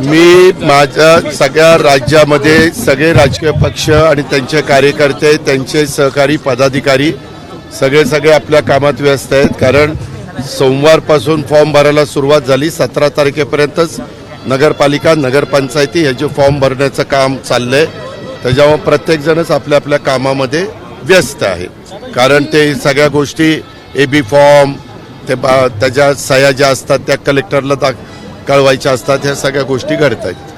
मी माझ्या सगळ्या राज्यामध्ये सगळे राजकीय पक्ष आणि त्यांचे कार्यकर्ते त्यांचे सहकारी पदाधिकारी सगळे सगळे आपल्या कामात व्यस्त आहेत. कारण सोमवारपासून फॉर्म भरायला सुरुवात झाली. सतरा तारखेपर्यंतच नगरपालिका नगरपंचायती ह्याचे फॉर्म भरण्याचं काम चाललं आहे त्याच्यामुळे प्रत्येकजणच आपल्या आपल्या कामामध्ये व्यस्त आहे. कारण ते सगळ्या गोष्टी ए बी फॉर्म ते बा त्याच्या सह्या ज्या असतात त्या कलेक्टरला दाख कळवायच्या असतात ह्या सगळ्या गोष्टी घडत आहेत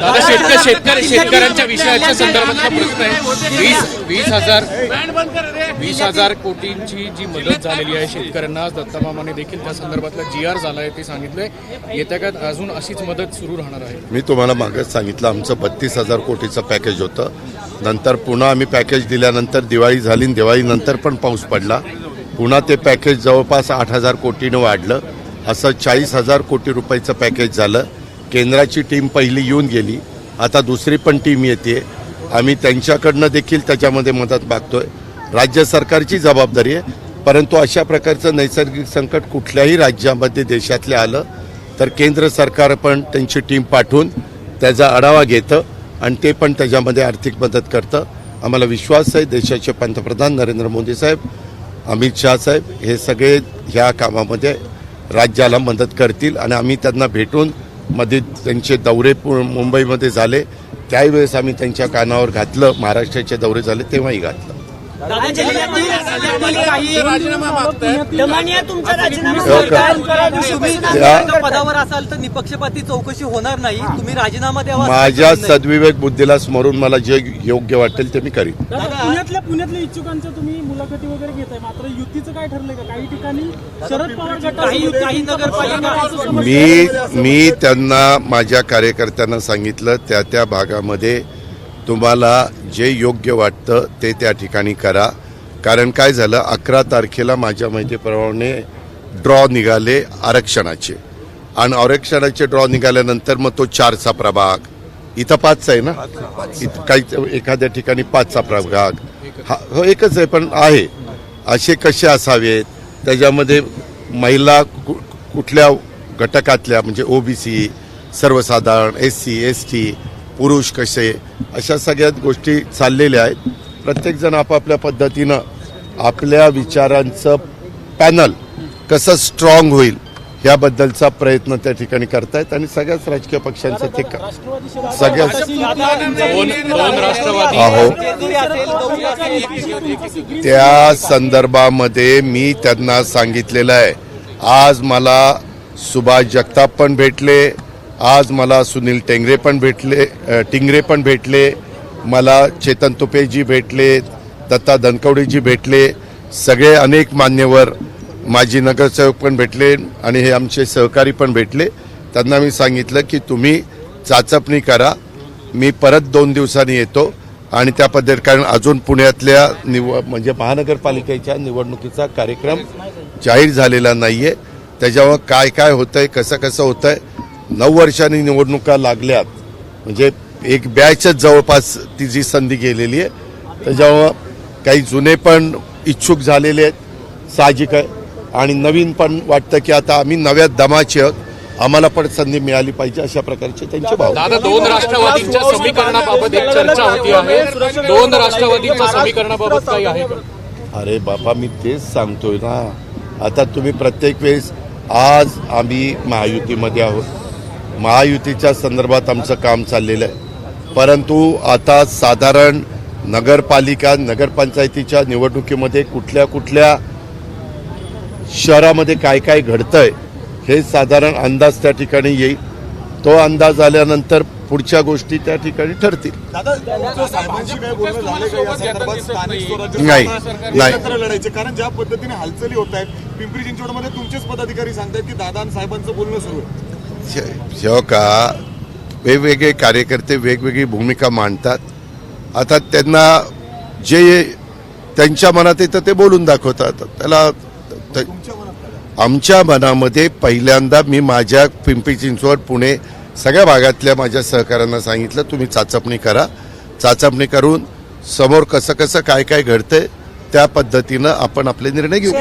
दादा शेतकरी शेतकरी शेतकऱ्यांच्या विषयाच्या संदर्भातला प्रश्न आहे. वीस वीस हजार वीस हजार कोटींची जी मदत झालेली आहे शेतकऱ्यांना आज दत्तामामाने देखील त्या संदर्भातला जी आर झाला आहे ते सांगितलंय. येत्या काळात अजून अशीच मदत सुरू राहणार आहे. मी तुम्हाला मागच सांगितलं आमचं बत्तीस हजार कोटीचं पॅकेज होतं. नंतर पुन्हा आम्ही पॅकेज दिल्यानंतर दिवाळी झाली आणि दिवाळीनंतर पण पाऊस पडला. पुन्हा ते पॅकेज जवळपास आठ हजार कोटीनं वाढलं. असं चाळीस हजार कोटी रुपयाचं पॅकेज झालं. केंद्राची टीम पहिली येऊन गेली. आता दुसरी पण टीम येते. आम्ही त्यांच्याकडनं देखील त्याच्यामध्ये मदत मागतोय. राज्य सरकारची जबाबदारी आहे. परंतु अशा प्रकारचं नैसर्गिक संकट कुठल्याही राज्यामध्ये देशातल्या आलं तर केंद्र सरकार पण त्यांची टीम पाठवून त्याचा आढावा घेतं आणि ते पण त्याच्यामध्ये आर्थिक मदत करतं. आम्हाला विश्वास आहे. देशाचे पंतप्रधान नरेंद्र मोदी साहेब अमित शाह साहेब हे सगळे ह्या कामामध्ये राज्याला मदत करतील आणि आम्ही त्यांना भेटून मध्ये त्यांचे दौरे पु- मुंबईमध्ये झाले. त्यावेळेस आम्ही त्यांच्या कानावर घातलं महाराष्ट्राचे दौरे झाले तेव्हाही घातलं. तुमचा राजीनामा पदावर असाल तर निपक्षपाती चौकशी होणार नाही. तुम्ही राजीनामा द्यावा माझ्या. सद्विवेक बुद्धीला स्मरून मला जे योग्य वाटेल ते मी करीन. पुण्यातल्या पुण्यातल्या इच्छुकांच्या तुम्ही मुलाखती वगैरे घेताय. मात्र युतीचं काय ठरलंय का? काही ठिकाणी शरद पवार नगरपालिका मी. मी त्यांना माझ्या कार्यकर्त्यांना सांगितलं त्या त्या भागामध्ये तुम्हाला जे योग्य वाटतं ते त्या ठिकाणी करा. कारण काय झालं अकरा तारखेला माझ्या माहितीप्रमाणे ड्रॉ निघाले आरक्षणाचे. आणि आरक्षणाचे ड्रॉ निघाल्यानंतर मग तो चारचा प्रभाग. इथं पाचचा आहे ना? इथं काही एखाद्या ठिकाणी पाचचा प्रभाग. हा हो एकच आहे पण आहे. असे कसे असावेत? त्याच्यामध्ये महिला कु- कुठल्या घटकातल्या म्हणजे ओबीसी सर्वसाधारण एस सी एस टी पुरुष कसे? अशा सगळ्यात गोष्टी चाललेल्या आहेत. प्रत्येकजण आपापल्या पद्धतीनं आपल्या विचारांचं पॅनल कसं स्ट्रॉंग होईल याबद्दलचा प्रयत्न त्या ठिकाणी करतायत आणि सगळ्याच राजकीय पक्षांचं ते सगळ्याच असेल त्या संदर्भामध्ये मी त्यांना सांगितलेलं आहे. आज मला सुभाष जगताप पण भेटले. आज मला सुनील टेंगरे पण भेटले टिंगरे पण भेटले मला चेतन तुपेजी भेटले दत्ता धनकवडेजी भेटले सगळे अनेक मान्यवर माजी नगरसेवक पण भेटले आणि हे आमचे सहकारी पण भेटले. त्यांना मी सांगितलं की तुम्ही चाचपणी करा मी परत दोन दिवसांनी येतो आणि त्या पद्धती कारण अजून पुण्यातल्या निव म्हणजे महानगरपालिकेच्या निवडणुकीचा कार्यक्रम जाहीर झालेला नाही आहे त्याच्यामुळं काय काय होतंय कसं कसं होतंय नऊ वर्षांनी निवडणुका लागल्यात. म्हणजे एक बॅचच जवळपास ती जी संधी गेलेली आहे त्याच्यामुळं काही जुने पण इच्छुक झालेले आहेत साहजिक आहे. आणि नवीन पण वाटतं की आता आम्ही नव्या दमाचे आहोत. आम्हाला पण संधी मिळाली पाहिजे अशा प्रकारचे त्यांचे भाव. दादा दोन राष्ट्रवादींच्या समीकरणाबाबत एक चर्चा होती आहे. दोन राष्ट्रवादींच्या समीकरणाबाबत काही आहे अरे बाबा मी तेच सांगतोय ना. आता तुम्ही प्रत्येक वेळेस आज आम्ही महायुतीमध्ये आहोत. महायुतीच्या संदर्भात आमचं काम चाललेलं आहे. परंतु आता साधारण नगरपालिका नगरपंचायतीच्या निवडणुकीमध्ये कुठल्या कुठल्या शहरामध्ये काय काय घडतंय हे साधारण अंदाज त्या ठिकाणी येईल. तो अंदाज आल्यानंतर पुढच्या गोष्टी त्या ठिकाणी ठरतील. नाही, कारण ज्या पद्धतीने हालचाली होत आहेत पिंपरी चिंचवडमध्ये तुमचेच पदाधिकारी सांगतायत की दादा आणि साहेबांचं बोलणं सुरू आहे. जेव्हा का वेगवेगळे कार्यकर्ते वेगवेगळी भूमिका मांडतात. आता त्यांना जे त्यांच्या मनात येतं ते बोलून दाखवतात. त्याला आमच्या मनामध्ये पहिल्यांदा मी माझ्या पिंपरी चिंचवड पुणे सगळ्या भागातल्या माझ्या सहकाऱ्यांना सांगितलं तुम्ही चाचपणी करा. चाचपणी करून समोर कसं कसं काय काय घडतंय त्या पद्धतीनं आपण आपले निर्णय घेऊ.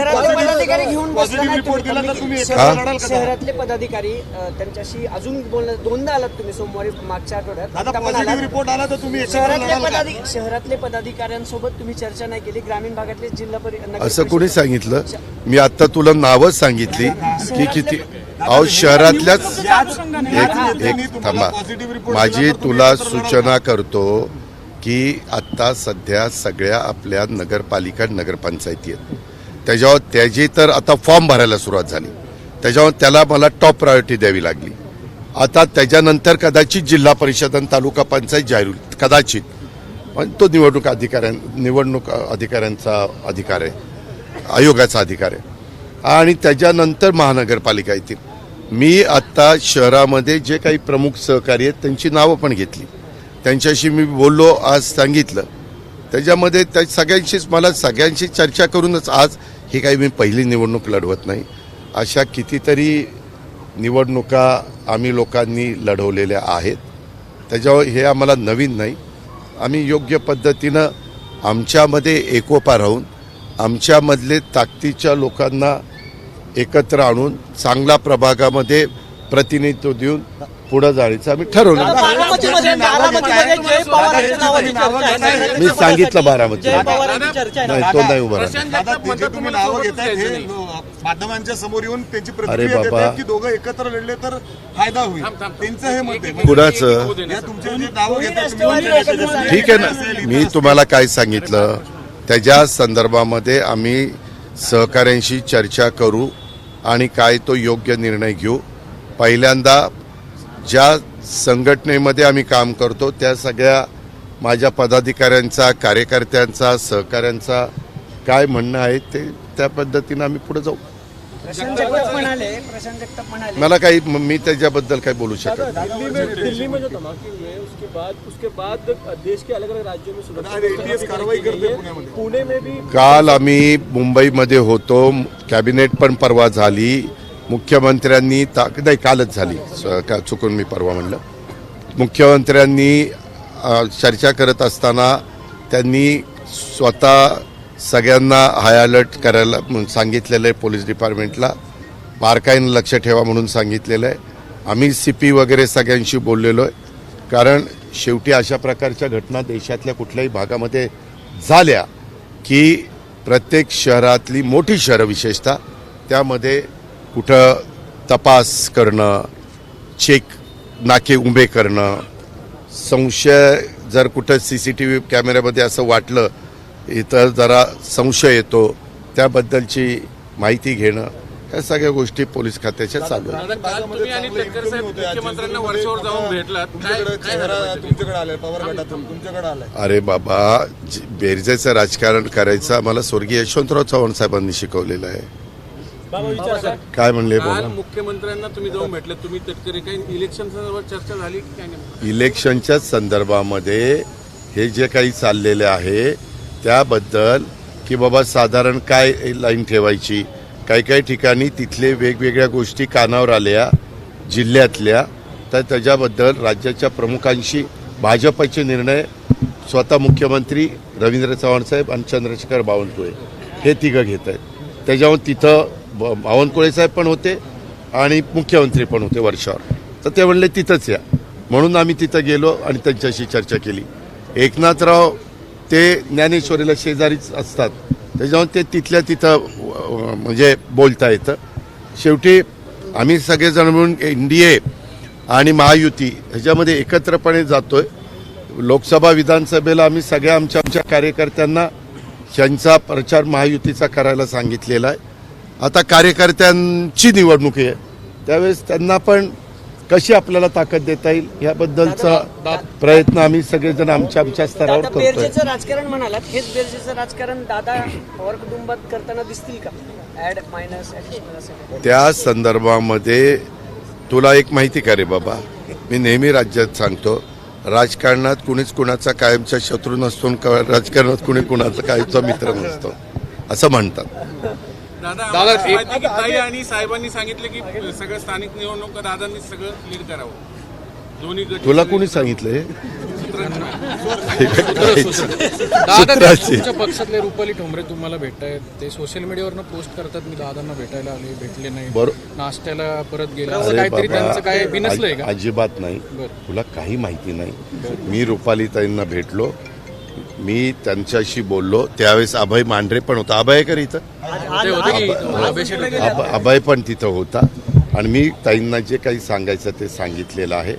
पदाधिकारी घेऊन बसला पॉझिटिव्ह नाही रिपोर्ट दिला तर तुम्ही? तुम्ही. एकत्र लढाल का शहरातले पदाधिकारी अ, त्यांच्याशी अजून बोलणं दोनदा आलात तुम्ही सोमवारी मागच्या आठवड्यात. आता पण पॉझिटिव्ह. रिपोर्ट आला तर तुम्ही एकत्र शहरातले लढाल का? पदाधिकारी शहरातले पदाधिकाऱ्यांसोबत तुम्ही चर्चा नाही केली. ग्रामीण भागातले जिल्हा परि- नगर असं परिषद- कोणी सांगितलं? मी आता तुला नावच सांगितली की किती अहो शहरातल्याच एक एक थांबा. माझी तुला सूचना करतो की आत्ता सध्या सगळ्या आपल्या नगरपालिका नगरपंचायती आहेत. त्याच्यावर त्याची तर आता फॉर्म भरायला सुरुवात झाली. त्याच्यावर त्याला मला टॉप प्रायोरिटी द्यावी लागली. आता त्याच्यानंतर कदाचित जिल्हा परिषद आणि तालुका पंचायत जाहीर होईल. कदाचित. पण तो निवडणूक अधिकाऱ्यां निवडणूक अधिकाऱ्यांचा अधिकार आहे. आयोगाचा अधिकार आहे. आणि त्याच्यानंतर महानगरपालिका येतील. मी आत्ता शहरामध्ये जे काही प्रमुख सहकारी आहेत त्यांची नावं पण घेतली. त्यांच्याशी मी बोललो आज सांगितलं. त्याच्यामध्ये त्या सगळ्यांशीच मला सगळ्यांशी चर्चा करूनच आज ही काही मी पहिली निवडणूक लढवत नाही. अशा कितीतरी निवडणुका आम्ही लोकांनी लढवलेल्या आहेत. त्याच्यावर हे आम्हाला नवीन नाही. आम्ही योग्य पद्धतीनं आमच्यामध्ये एकोपा राहून आमच्यामधले ताकदीच्या लोकांना एकत्र आणून चांगल्या प्रभागामध्ये प्रतिनिधित्व देऊन पुढं जायचं आम्ही ठरवलं. मी सांगितलं बारामती. नाही तो नाही उभा हे माध्यमांच्या समोर येऊन त्यांची प्रतिक्रिया अरे देत बाबा. दोघं एकत्र लढले तर फायदा होईल. त्यांचं हे मत आहे. कुणाचं? ठीक आहे ना. मी तुम्हाला काय सांगितलं? त्याच्या संदर्भामध्ये आम्ही सहकाऱ्यांशी चर्चा करू आणि काय तो योग्य निर्णय घेऊ. पहिल्यांदा ज्या संघटनेमध्ये आम्ही काम करतो त्या सगळ्या माझ्या पदाधिकाऱ्यांचा कार्यकर्त्यांचा सहकाऱ्यांचा काय म्हणणं आहे ते त्या पद्धतीनं आम्ही पुढे जाऊ. मला काही मी त्याच्याबद्दल काही बोलू शकत नाही. दिल्ली में दिल्ली में जो धमाके हुए उसके बाद उसके बाद देश के अलग अलग राज्यों में सुरक्षा आज ATS कारवाई करते पुण्यामध्ये पुणे में भी काल आम्ही मुंबईमध्ये होतो कॅबिनेट पण परवा झाली. मुख्यमंत्र्यांनी ता नाही कालच झाली. स- का चुकून मी परवा म्हणलं. मुख्यमंत्र्यांनी चर्चा करत असताना त्यांनी स्वतः सगळ्यांना हाय अलर्ट करायला सांगितलेलं आहे पोलीस डिपार्टमेंटला बारकाईनं लक्ष ठेवा म्हणून सांगितलेलं आहे आम्ही सी पी वगैरे सगळ्यांशी बोललेलो आहे. कारण शेवटी अशा प्रकारच्या घटना देशातल्या कुठल्याही भागामध्ये झाल्या की प्रत्येक शहरातली मोठी शहरं विशेषतः त्यामध्ये कुठं तपास करणं चेक नाके उभे करणं संशय जर कुठं सी सी टी व्ही कॅमेऱ्यामध्ये असं वाटलं इथं जरा संशय येतो त्याबद्दलची माहिती घेणं या सगळ्या गोष्टी पोलीस खात्याच्या चालू आहेत. अरे बाबा बेरजेचं राजकारण करायचं आम्हाला स्वर्गीय यशवंतराव चव्हाण साहेबांनी शिकवलेलं आहे. काय म्हणले मुख्यमंत्र्यांना तुम्ही जाऊन भेटले. तुम्ही तटकरे काही इलेक्शन संदर्भात चर्चा झाली की? इलेक्शनच्या संदर्भामध्ये हे जे काही चाललेले आहे त्याबद्दल की बाबा साधारण काय लाईन ठेवायची? काही काही ठिकाणी तिथले वेगवेगळ्या गोष्टी कानावर आल्या जिल्ह्यातल्या. तर त्याच्याबद्दल राज्याच्या प्रमुखांशी भाजपचे निर्णय स्वतः मुख्यमंत्री रवींद्र चव्हाण साहेब आणि चंद्रशेखर बावनकुळे हे तिघं घेत आहेत. त्याच्यावर तिथं बावनकुळे साहेब पण होते आणि मुख्यमंत्री पण होते वर्षावर. तर ते म्हणले तिथंच या. म्हणून आम्ही तिथं गेलो आणि त्यांच्याशी चर्चा केली. एकनाथराव ते ज्ञानेश्वरीला शेजारीच असतात. त्याच्यामुळे ते तिथल्या तिथं म्हणजे बोलता येतं. शेवटी आम्ही सगळेजण मिळून एन डी ए आणि महायुती ह्याच्यामध्ये एकत्रपणे जातोय. लोकसभा विधानसभेला आम्ही सगळ्या आमच्या आमच्या कार्यकर्त्यांना त्यांचा प्रचार महायुतीचा करायला सांगितलेला आहे. आता कार्यकर्त्यांची निवडणूक आहे. त्यावेळेस त्यांना पण कशी आपल्याला ताकद देता येईल याबद्दलचा प्रयत्न आम्ही सगळेजण आमच्या आमच्या स्तरावर करतोय. बेरजेचं राजकारण म्हणालात. हेच बेरजेचं राजकारण दादा पवार कुटुंबात करताना दिसतील का? Add minus? त्या संदर्भामध्ये तुला एक माहिती का रे बाबा? मी नेहमी राज्यात सांगतो राजकारणात कुणीच कुणाचा कायमचा शत्रू नसतो राजकारणात कुणी कुणाचा कायमचा मित्र नसतो. असं म्हणतात. दादा एक- ताई आणि साहेबांनी सांगितले की सगळं स्थानिक निवडणूक दादांनी सगळं लीड करावं? दोन्ही गट तुला कोणी सांगितलं हे दादा सूत्राची. तुमच्या पक्षातले रुपाली ठोंबरे तुम्हाला भेटतायत. ते सोशल मीडियावरनं पोस्ट करतात मी दादांना भेटायला आले भेटले नाही बरोबर. नाश्त्याला परत गेला. काहीतरी त्यांचं काय बिनसलंय का? अजिबात नाही. बरं. तुला काही माहिती नाही. मी रुपालीताईंना भेटलो. मी त्यांच्याशी बोललो. त्यावेळेस अभय मांढरे पण होता. अभय कर इथं अभय पण तिथं होता. आणि मी ताईंना जे काही सांगायचं ते सांगितलेलं आहे.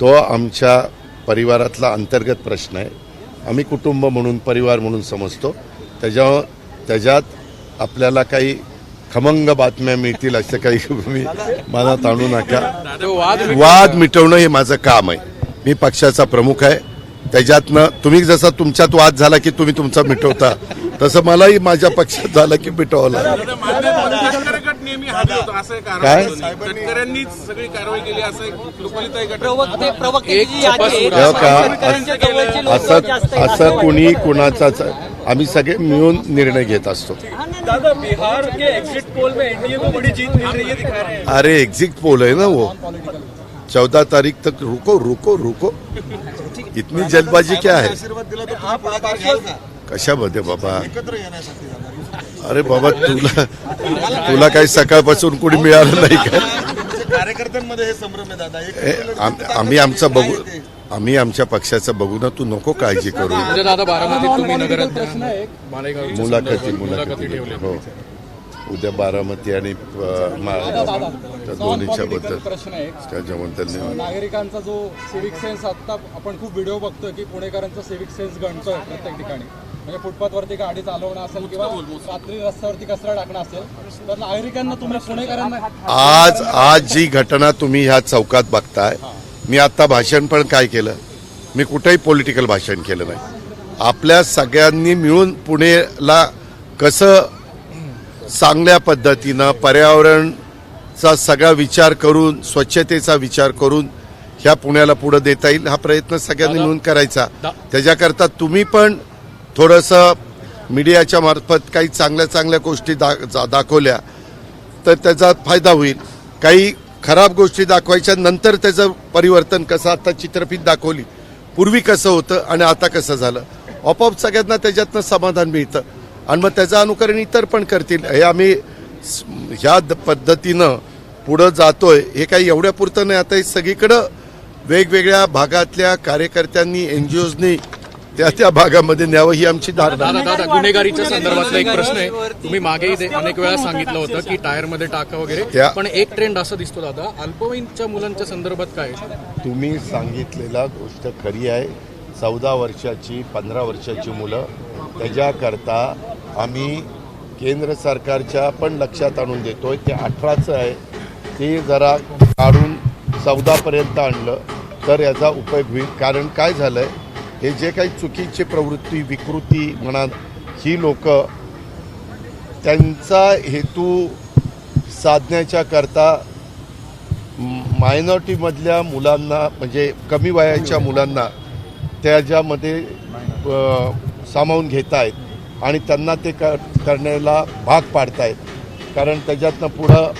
तो आमच्या परिवारातला अंतर्गत प्रश्न आहे. आम्ही कुटुंब म्हणून परिवार म्हणून समजतो. त्याच्या त्याच्यात आपल्याला काही खमंग बातम्या मिळतील असं काही तुम्ही मनात आणू नका. वाद मिटवणं हे माझं काम आहे. मी पक्षाचा प्रमुख आहे. त्याच्यातनं तुम्ही जसा तुमच्यात वाद झाला की तुम्ही तुमचा मिटवता तसं मलाही माझ्या पक्षात झालं की एक काय? आरोप होतो. शेतकऱ्यांनीच सगळी कारवाई केली असं आहे, हो असं कुणी कुणाचाच आम्ही सगळे मिळून निर्णय घेत असतो. दादा बिहार के एग्जिट पोल में एनडीए को बड़ी जीत मिल रही है दिखा रहे अरे एग्जिट पोल है ना वो. चौदह तारीख तक रुको रुको रुको. इतनी जल्दबाजी क्या है? कशामध्ये बाबा. अरे बाबा तुला तुला काही सकाळपासून कुणी मिळालं नाही का? आम्ही आमचं बघू? आम्ही आमच्या पक्षाचं बघू ना तू नको काळजी करू. म्हणजे मुलाखती मुलाखती हो. उद्या बारामती आणि दोन्हीच्या बद्दल. प्रश्न आहे त्याच्याबद्दल नागरिकांचा जो सिविक सेन्स आता आपण खूप व्हिडिओ बघतोय की पुणेकरांचा सिविक सेन्स गणतोय प्रत्येक ठिकाणी. म्हणजे फुटपाथवरती गाडी चालवणं असेल किंवा रात्री रस्त्यावरती कचरा टाकणं असेल तर नागरिकांना तुम्ही पुणेकरांना आज आज जी घटना तुम्ही ह्या चौकात बघताय मी आता भाषण पण काय केलं? मी कुठेही पॉलिटिकल भाषण केलं नाही. आपल्या सगळ्यांनी मिळून पुणेला कसं चांगल्या पद्धतीनं पर्यावरणचा सगळा विचार करून स्वच्छतेचा विचार करून ह्या पुण्याला पुढे देता येईल. हा प्रयत्न सगळ्यांनी मिळून करायचा. त्याच्याकरता तुम्ही पण थोडंसं मीडियाच्या मार्फत काही चांगल्या चांगल्या गोष्टी दा दाखवल्या तर त्याचा फायदा होईल. काही खराब गोष्टी दाखवायच्या नंतर त्याचं परिवर्तन कसं आता चित्रफित दाखवली. पूर्वी कसं होतं आणि आता कसं झालं. आपोआप सगळ्यांना त्याच्यातनं समाधान मिळतं. आणि मग त्याचं अनुकरण इतर पण करतील. हे आम्ही ह्या द- पद्धतीनं पुढं जातोय. हे काही एवढ्या पुरतं नाही. आता हे सगळीकडं वेगवेगळ्या भागातल्या कार्यकर्त्यांनी एन जी ओजनी त्या त्या भागामध्ये न्यावं ही आमची धारणा. आहे. दादा दादा गुन्हेगारीच्या संदर्भातला एक प्रश्न आहे. तुम्ही मागेही ते अनेक वेळा सांगितलं होतं की टायरमध्ये टाका वगैरे पण एक ट्रेंड असा दिसतो दादा. अल्पवयीनच्या मुलांच्या संदर्भात काय आहे? तुम्ही सांगितलेला गोष्ट खरी आहे. चौदा वर्षाची पंधरा वर्षाची मुलं. त्याच्याकरता आम्ही केंद्र सरकारच्या पण लक्षात आणून देतो आहे ते अठराचं आहे. ते जरा काढून चौदापर्यंत आणलं. तर याचा उपयोग होईल. कारण काय झालं आहे हे जे काही चुकीची प्रवृत्ती विकृती म्हणा ही लोक त्यांचा हेतू साधण्याच्या करता मायनॉरिटीमधल्या मुलांना म्हणजे कमी वयाच्या मुलांना त्याच्यामध्ये सामावून घेत आहेत आणि त्यांना ते क करण्याला भाग पाडतायत. कारण त्याच्यातनं पुढं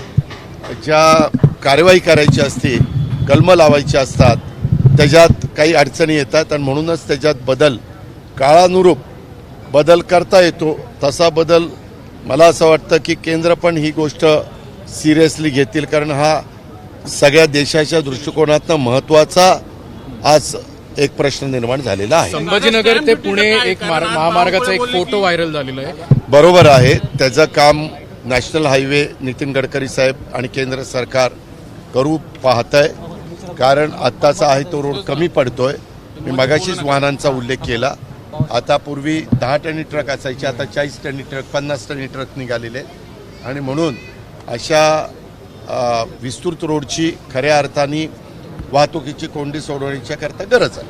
ज्या कारवाई करायची असते कलमं लावायची असतात त्याच्यात काही अडचणी येतात आणि म्हणूनच त्याच्यात बदल काळानुरूप बदल करता येतो. तसा बदल मला असं वाटतं की केंद्र पण ही गोष्ट सिरियसली घेतील कारण हा सगळ्या देशाच्या दृष्टिकोनातनं महत्त्वाचा आज एक प्रश्न निर्माण झालेला आहे. संभाजीनगर ते पुणे एक मार- महामार्गाचा एक फोटो व्हायरल झालेला आहे. बरोबर आहे. त्याचं काम नॅशनल हायवे नितीन गडकरी साहेब आणि केंद्र सरकार करू पाहत आहे कारण आत्ताचा आहे तो रोड कमी पडतोय. मी मगाशीच वाहनांचा उल्लेख केला. आता पूर्वी दहा टनी ट्रक असायचे आता चाळीस टनी ट्रक पन्नास टनी ट्रक निघालेले आहेत. आणि म्हणून अशा विस्तृत रोडची खऱ्या अर्थाने वाहतुकीची कोंडी सोडवण्याच्या करता गरज आहे.